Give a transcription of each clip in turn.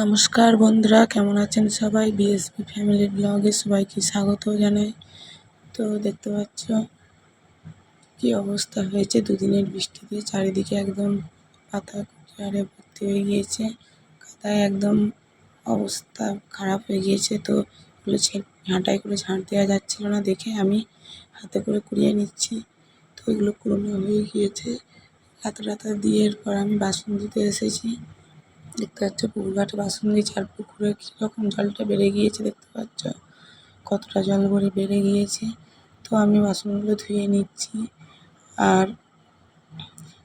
নমস্কার বন্ধুরা, কেমন আছেন সবাই? বিএসপি ফ্যামিলি ব্লগে সবাইকে স্বাগত জানাই। তো দেখতে পাচ্ছ কি অবস্থা হয়েছে। দুদিনের বৃষ্টিতে চারিদিকে একদম পাতা আরে ভর্তি হয়ে গিয়েছে। কাদায় একদম অবস্থা খারাপ হয়ে গিয়েছে। তো এগুলো ঝাঁটাই করে ঝাঁট দেওয়া যাচ্ছিল না দেখে আমি হাতে করে কুড়িয়ে নিচ্ছি। তো এগুলো কুড়োনো হয়ে গিয়েছে। লাতা টাতা দিয়ে এরপর আমি বাসন ধুতে এসেছি। দেখতে পাচ্ছ পুকুর ঘাটে বাসন দিয়েছি আর পুকুরে কীরকম জলটা বেড়ে গিয়েছে দেখতে পাচ্ছ? কতটা জল ভরে বেড়ে গিয়েছে? তো আমি বাসনগুলো ধুয়ে নিচ্ছি। আর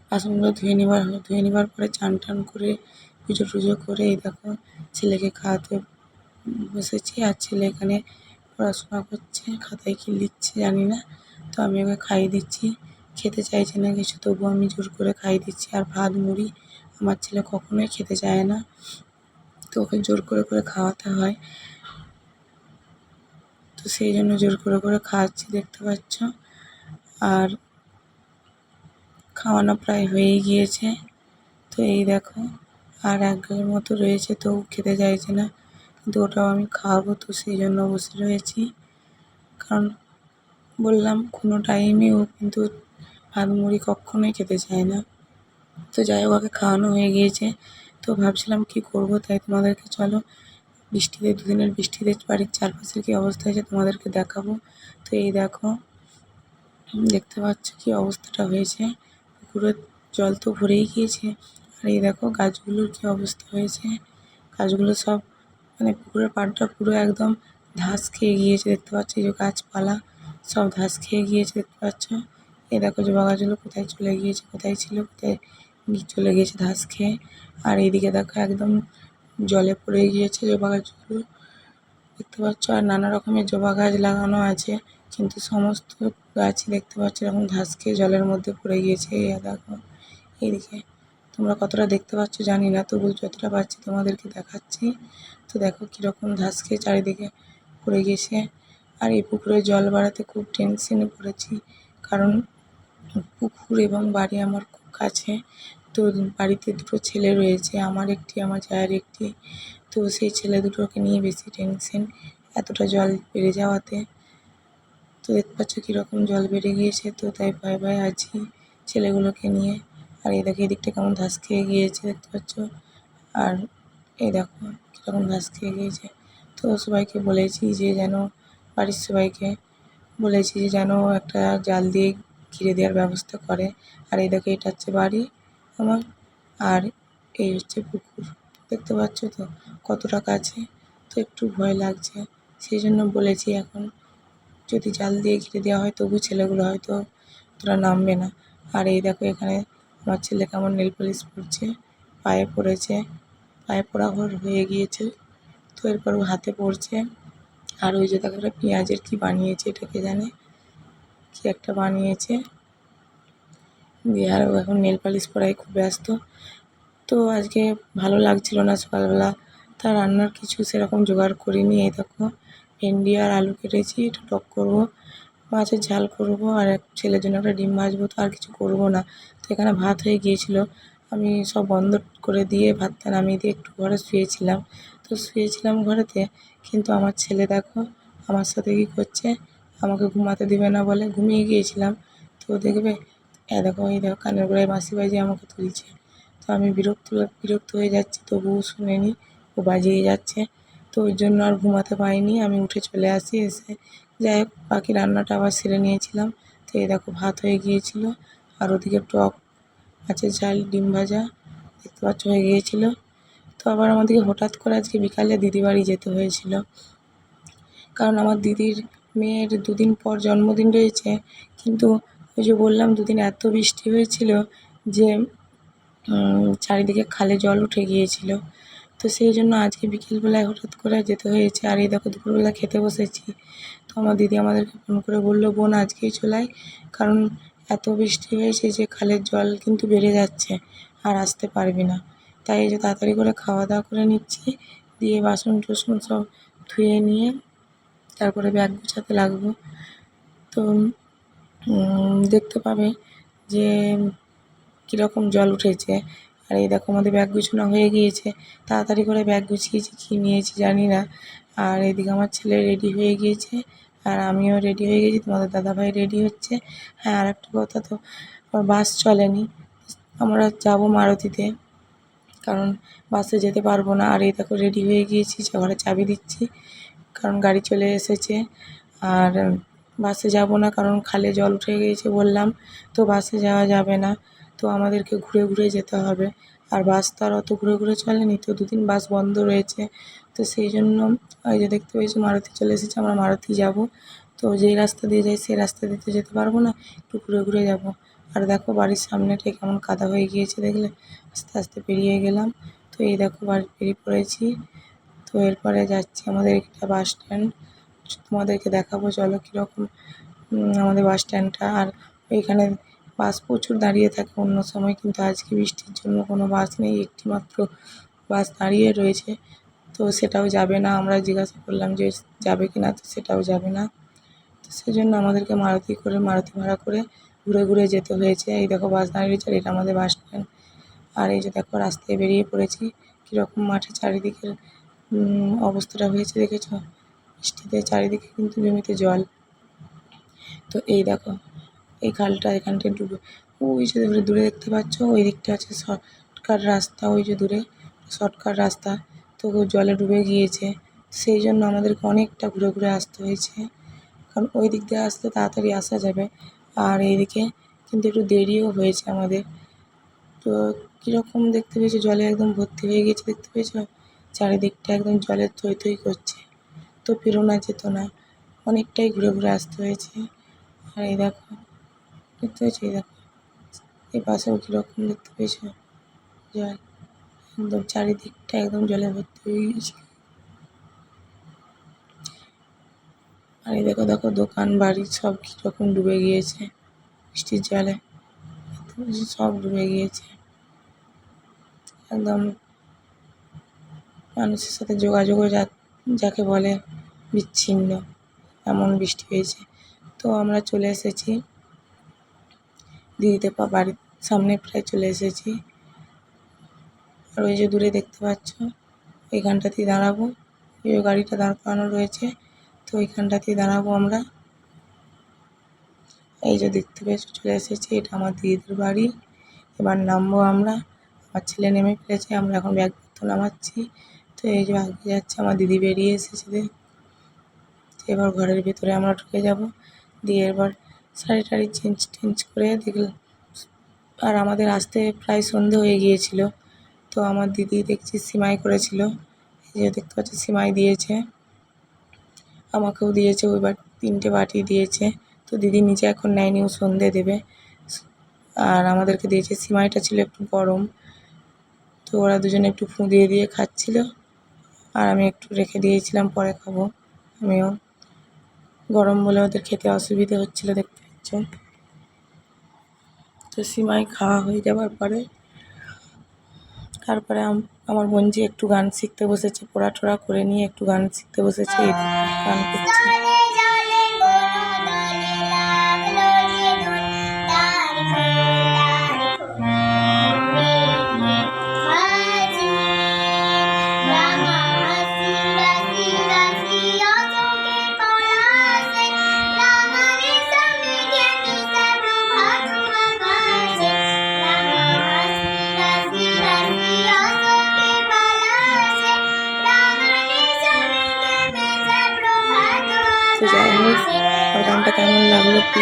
বাসনগুলো ধুয়ে নেবার ধুয়ে নেবার পরে চান টান করে, পুজো টুজো করে এই দেখো ছেলেকে খাওয়াতে বসেছি। আর ছেলে এখানে পড়াশোনা করছে, খাতায় কি লিখছে জানি না। তো আমি ওকে খাইয়ে দিচ্ছি। খেতে চাইছে না কিছু, তবুও আমি জোর করে খাইয়ে দিচ্ছি। আর ভাত, মুড়ি আমার ছেলে কখনোই খেতে চায় না। তো ওকে জোর করে করে খাওয়াতে হয়। তো সেই জন্য জোর করে করে খাওয়াচ্ছি দেখতে পাচ্ছ। আর খাওয়ানো প্রায় হয়েই গিয়েছে। তো এই দেখো, আর এক গালের মতো রয়েছে, তো খেতে চাইছে না। কিন্তু ওটাও আমি খাওয়াবো তো সেই জন্য বসে রয়েছি। কারণ বললাম, কোনো টাইমে ও কিন্তু ভাত মুড়ি কক্ষনোই খেতে চায় না। তো যাই হোক ওকে খাওয়ানো হয়ে গিয়েছে। তো ভাবছিলাম কি করব, তাই তোমাদেরকে চলো, বৃষ্টিতে, দুদিনের বৃষ্টিতে বাড়ির চারপাশের কী অবস্থা হয়েছে তোমাদেরকে দেখাবো। তো এই দেখো, দেখতে পাচ্ছ কি অবস্থাটা হয়েছে। পুকুরের জল তো ভরেই গিয়েছে। আর এই দেখো, গাছগুলোর কী অবস্থা হয়েছে। গাছগুলো সব মানে পুকুরের পাড়টা পুরো একদম ধাস খেয়ে গিয়েছে, দেখতে পাচ্ছ? এই যে গাছপালা সব ধাস খেয়ে গিয়েছে, দেখতে পাচ্ছ? এই দেখো জবা গাছগুলো কোথায় চলে গিয়েছে, কোথায় ছিল, কোথায় চলে গিয়েছে ধাস খেয়ে। আর এইদিকে দেখো একদম জলে পড়ে গিয়েছে জবা গাছগুলো দেখতে পাচ্ছ? আর নানা রকমের জবা গাছ লাগানো আছে, কিন্তু সমস্ত গাছই দেখতে পাচ্ছ এরকম ধাস খেয়ে জলের মধ্যে পড়ে গিয়েছে। এই দেখো, এইদিকে। তোমরা কতটা দেখতে পাচ্ছ জানি না, তবু যতটা পাচ্ছি তোমাদেরকে দেখাচ্ছি। তো দেখো কীরকম ধাস খেয়ে চারিদিকে পড়ে গিয়েছে। আর এই পুকুরে জল বাড়াতে খুব টেনশনে পড়েছি, কারণ পুকুর এবং বাড়ি আমার খুব কাছে। তো বাড়িতে দুটো ছেলে রয়েছে, আমার একটি, আমার জায়ের একটি। তো সেই ছেলে দুটোকে নিয়ে বেশি টেনশন এতটা জল বেড়ে যাওয়াতে। তো দেখতে পাচ্ছ কীরকম জল বেড়ে গিয়েছে, তো তাই ভয়ে ভয়ে আছি ছেলেগুলোকে নিয়ে। আর এই দেখো, এদিকটা কেমন ধাস খেয়ে গিয়েছে, দেখতে পাচ্ছ? আর এই দেখো, কীরকম ধাস খেয়ে গিয়েছে। তো সবাইকে বলেছি যে যেন, বাড়ির সবাইকে বলেছি যে যেন একটা জাল দিয়ে ঘিরে দেওয়ার ব্যবস্থা করে। আর এই দেখো, এটা হচ্ছে বাড়ি, আমার। আর এই হচ্ছে পুকুর। দেখতে পাচ্ছ তো কতটা কাছে তো একটু ভয় লাগছে। সেই জন্য বলেছি এখন, যদি জাল দিয়ে ঘিরে দেওয়া হয়, তবু ছেলেগুলো হয়তো অতটা নামবে না। আর এই দেখো, এখানে আমার ছেলে কেমন নেল পলিশ পরছে, পায়ে পড়েছে। পায়ে পড়া হয়ে গিয়েছে। তো এরপর ও হাতে পড়ছে। আর ওই যে দেখো পেঁয়াজের কী বানিয়েছে এটাকে জানে? কী একটা বানিয়েছে। দিয়ে আর এখন নেল পালিশ পরায় খুব ব্যস্ত। তো আজকে ভালো লাগছিল না সকালবেলা। তা রান্নার কিছু সেরকম জোগাড় করিনি। এই দেখো, ভেন্ডি আর আলু কেটেছি, একটু টক করব, মাছের ঝাল করব, আর এক ছেলের জন্য একটা ডিম ভাজবো, তো আর কিছু করব না। তো এখানে ভাত হয়ে গিয়েছিল। আমি সব বন্ধ করে দিয়ে ভাতটা নামিয়ে দিয়ে একটু ঘরে শুয়েছিলাম। তো শুয়েছিলাম ঘরেতে, কিন্তু আমার ছেলে দেখো, আমার সাথে কী করছে? আমাকে ঘুমাতে দেবে না বলে ঘুমিয়ে গিয়েছিলাম। তো দেখবে, এ দেখো, এই দেখো, কানের গোড়ায় বাঁশি বাজিয়ে আমাকে তুলছে। তো আমি বিরক্ত বিরক্ত হয়ে যাচ্ছি, তবুও শোনেনি, ও বাজিয়ে যাচ্ছে। তো ওই জন্য আর ঘুমাতে পারিনি, আমি উঠে চলে আসি এসে। যাই হোক, বাকি রান্নাটা আবার সেরে নিয়েছিলাম। তো এই দেখো, ভাত হয়ে গিয়েছিল, আর ওদিকে টক, মাছের ঝাল, ডিম ভাজা, দেখতে পাচ্ছ, হয়ে গিয়েছিল। তো আবার আমাদেরকে হঠাৎ করে আজকে বিকালে দিদি বাড়ি যেতে হয়েছিল। কারণ আমার দিদির মেয়ের দুদিন পর জন্মদিন রয়েছে। কিন্তু ওই যে বললাম, দুদিন এত বৃষ্টি হয়েছিল যে চারিদিকে খালে জল উঠে গিয়েছিল। তো সেই জন্য আজকে বিকেলবেলায় হঠাৎ করে যেতে হয়েছে। আর এই দেখো, দুপুরবেলা খেতে বসেছি। তো আমার দিদি আমাদেরকে ফোন করে বলল, বোন, আজকেই চলে আয়। কারণ এত বৃষ্টি হয়েছে যে, খালের জল কিন্তু বেড়ে যাচ্ছে আর আসতে পারবি না। তাই এই যে তাড়াতাড়ি করে খাওয়া দাওয়া করে নিচ্ছি। দিয়ে বাসন টাসন সব ধুয়ে নিয়ে তারপরে ব্যাগ গোছাতে লাগবো। তো দেখতে পাবে যে কীরকম জল উঠেছে। আর এই দেখো আমাদের ব্যাগ গুছানো হয়ে গিয়েছে। তাড়াতাড়ি করে ব্যাগ গুছিয়েছি, কী নিয়েছি জানি না। আর এদিকে আমার ছেলে রেডি হয়ে গিয়েছে, আর আমিও রেডি হয়ে গেছি তোমাদের দাদাভাই রেডি হচ্ছে। হ্যাঁ আর একটা কথা তো, আমার বাস চলেনি। আমরা যাব মারুতিতে, কারণ বাসে যেতে পারব না। আর এই দেখো রেডি হয়ে গিয়েছি ঘরে চাবি দিচ্ছি। কারণ গাড়ি চলে এসেছে। আর বাসে যাব না কারণ খালে জল উঠে গিয়েছে বললাম, তো বাসে যাওয়া যাবে না। তো আমাদেরকে ঘুরে ঘুরে যেতে হবে। আর বাস তো আর অত ঘুরে ঘুরে চলেনি, তো দুদিন বাস বন্ধ রয়েছে। তো সেই জন্য ওই যে দেখতে পেয়েছি, মারুতি চলে এসেছে, আমরা মারুতি যাব। তো যেই রাস্তা দিয়ে যাই, সেই রাস্তা দিয়ে তো যেতে পারব না, একটু ঘুরে ঘুরে যাব। আর দেখো বাড়ির সামনেটাই কেমন কাদা হয়ে গিয়েছে দেখলে, আস্তে আস্তে পেরিয়ে গেলাম। তো এই দেখো বাড়ি, পেরিয়ে পড়েছি। তো এরপরে যাচ্ছি আমাদের একটা বাস স্ট্যান্ড তোমাদেরকে দেখাবো চলো কীরকম আমাদের বাস স্ট্যান্ডটা আর ওইখানে বাস প্রচুর দাঁড়িয়ে থাকে অন্য সময় কিন্তু আজকে বৃষ্টির জন্য কোনো বাস নেই একটি মাত্র বাস দাঁড়িয়ে রয়েছে। তো সেটাও যাবে না আমরা জিজ্ঞাসা করলাম যে যাবে কি না তো সেটাও যাবে না। তো সেজন্য আমাদেরকে মারুতি করে মারুতি ভাড়া করে ঘুরে ঘুরে যেতে হয়েছে। এই দেখো বাস দাঁড়িয়ে রয়েছে এটা আমাদের বাস স্ট্যান্ড আর এই যে দেখো রাস্তায় বেরিয়ে পড়েছি কীরকম মাঠে চারিদিকের উম, অবস্থাটা হয়েছে দেখেছ? বৃষ্টিতে চারিদিকে কিন্তু জমিতে জল। তো এই দেখো, এই খালটা এখানটায় ডুবে ওই যে দূরে দূরে দেখতে পাচ্ছ, ওই দিকটা আছে শর্টকাট রাস্তা, ওই যে দূরে শর্টকাট রাস্তা। তো জলে ডুবে গিয়েছে। সেই জন্য আমাদেরকে অনেকটা ঘুরে ঘুরে আসতে হয়েছে। কারণ ওই দিক দিয়ে আসলে তাড়াতাড়ি আসা যাবে। আর এইদিকে কিন্তু একটু দেরিও হয়েছে আমাদের। তো কীরকম দেখতে পেয়েছ? জলে একদম ভর্তি হয়ে গেছে দেখতে পেয়েছ? চারিদিকটা একদম জলের থই থই করছে। তো পেরোনা যেত না, অনেকটাই ঘুরে ঘুরে আসতে হয়েছে। আর এই দেখো, দেখতে পেয়েছ এই দেখো, এই পাশেও কীরকম দেখতে পেয়েছ? জল, একদম চারিদিকটা একদম জলে ভর্তি হয়ে গিয়েছে আর এই দেখো দেখো দোকান, বাড়ি সব কীরকম ডুবে গিয়েছে বৃষ্টির জলে। সব ডুবে গিয়েছে। একদম মানুষের সাথে যোগাযোগও যা যাকে বলে বিচ্ছিন্ন। এমন বৃষ্টি হয়েছে। তো আমরা চলে এসেছি। দিদিতে পা বাড়ির সামনে প্রায় চলে এসেছি। আর ওই যে দূরে দেখতে পাচ্ছ ওইখানটাতেই দাঁড়াবো। ওই গাড়িটা দাঁড় করানো রয়েছে। তো ওইখানটাতেই দাঁড়াবো আমরা। এই যে দেখতে পেয়েছ, চলে এসেছি। এটা আমার দিদিদের বাড়ি। এবার নামবো আমরা। আমার ছেলে নেমে ফেলেছে। আমরা এখন ব্যাগপত্র নামাচ্ছি। তো এই যে আগে যাচ্ছে, আমার দিদি বেরিয়ে এসেছে তো এবার ঘরের ভিতরে আমরা ঢুকে যাব। দিয়ে এবার শাড়ি টাড়ি চেঞ্জ টেঞ্জ করে দেখলাম আর আমাদের আসতে প্রায় সন্ধে হয়ে গিয়েছিল। তো আমার দিদি দেখছি সিমাই করেছিল। এই যে দেখতে পাচ্ছি, সিমাই দিয়েছে। আমাকেও দিয়েছে ওইবার তিনটে বাটি দিয়েছে। তো দিদি নিজে এখন নেয়নি, ও সন্ধে দেবে। আর আমাদেরকে দিয়েছে, সিমাইটা ছিল একটু গরম। তো ওরা দুজনে একটু ফুঁ দিয়ে দিয়ে খাচ্ছিল। আর আমি একটু রেখে দিয়েছিলাম, পরে খাব। আমিও। গরম বলে ওদের খেতে অসুবিধে হচ্ছিল, দেখতে পাচ্ছ। তো সিমাই খাওয়া হয়ে যাওয়ার পরে, তারপরে আম- আমার বোনজি একটু গান শিখতে বসেছে পড়া টোড়া করে নিয়ে একটু গান শিখতে বসেছে গান করছে।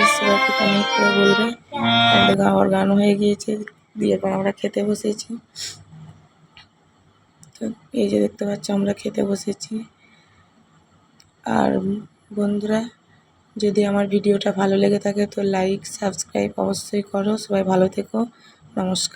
প্লিজ সবাই একটু কমেন্ট করে বলবে। গাওয়ার গান হয়ে গিয়েছে, দিয়ে পর আমরা খেতে বসেছি। তো এই যে দেখতে পাচ্ছ, আমরা খেতে বসেছি। আর বন্ধুরা, যদি আমার ভিডিওটা ভালো লেগে থাকে, তো লাইক সাবস্ক্রাইব অবশ্যই করো। সবাই ভালো থেকো। নমস্কার।